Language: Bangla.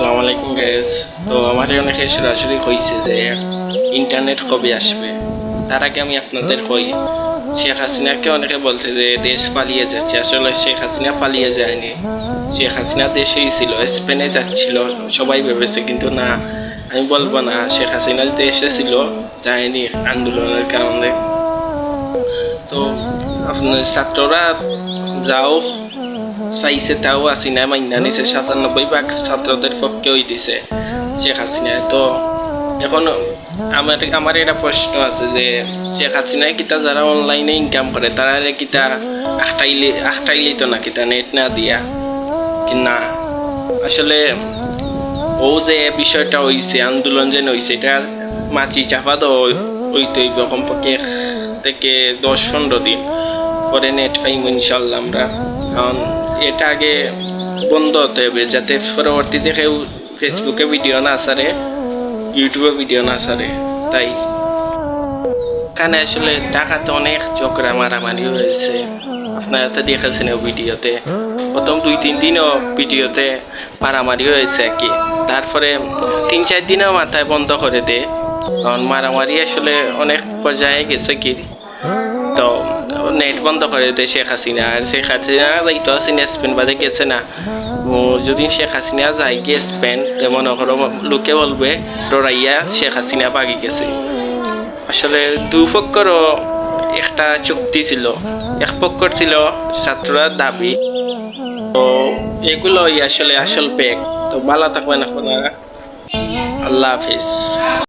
আসসালামু আলাইকুম গাইজ তো আমার অনেকে সরাসরি কইছে যে ইন্টারনেট কবে আসবে? তার আগে আমি আপনাদের কই, শেখ হাসিনাকে অনেকে বলছে যে দেশ পালিয়ে যাচ্ছে। আসলে শেখ হাসিনা পালিয়ে যায়নি। শেখ হাসিনা দেশেই ছিল, স্পেনে যাচ্ছিল, সবাই ভেবেছে, কিন্তু না, আমি বলব না, শেখ হাসিনা দেশে ছিল, যায়নি আন্দোলনের কারণে। তো আপনার ছাত্ররা যাও চাইছে তাও হাসিনা মাইনা নিছে সাতানব্বই ভাগ ছাত্রদের পক্ষে দিছে, শেখ হাসিনা। তো এখন আমার আমার এটা প্রশ্ন আছে যে, শেখ হাসিনায় কিতা যারা অনলাইনে ইনকাম করে, তারা কিতা আখটাইলে আখটাইলি তো না কিতা নেট না দিয়া, কি না? আসলে ও যে বিষয়টা হইছে, আন্দোলন যে হইছে, এটা মাটি চাপা তো হইতে হইব কমপক্ষে থেকে দশ পনেরো দিন, পরে নেট পাইম ইনশাল্লাহ আমরা। এটা আগে বন্ধ হতে হবে, যাতে পরবর্তীতে কেউ ফেসবুকে ভিডিও না সারে ইউটিউবে ভিডিও না সারে তাই। এখানে আসলে ঢাকাতে অনেক চক্রা মারামারি হয়েছে। আপনারা তো দেখেছেন ভিডিওতে। প্রথম দুই, তিন দিনও ভিডিওতে মারামারি হয়েছে আর কি। তারপরে তিন, চার দিনও মাথায় বন্ধ করে দে কারণ মারামারি আসলে অনেক পর্যায়ে গেছে কি। তো নেট বন্ধ করে দেয় শেখ হাসিনা। আর শেখ হাসিনা যাইতো হাসিনা স্পেন বাদে গেছে না। ও যদি শেখ হাসিনা যাই গিয়ে স্পেন তেমন করো লোকে বলবে, ডরাইয়া শেখ হাসিনা বাগি গেছে। আসলে দুপক্ষরও একটা চুক্তি ছিল। এক পক্ষর ছিল ছাত্ররা দাবি। তো এগুলোই আসলে আসল পেক তো ভালো থাকবেন আপনারা। আল্লাহ হাফিজ।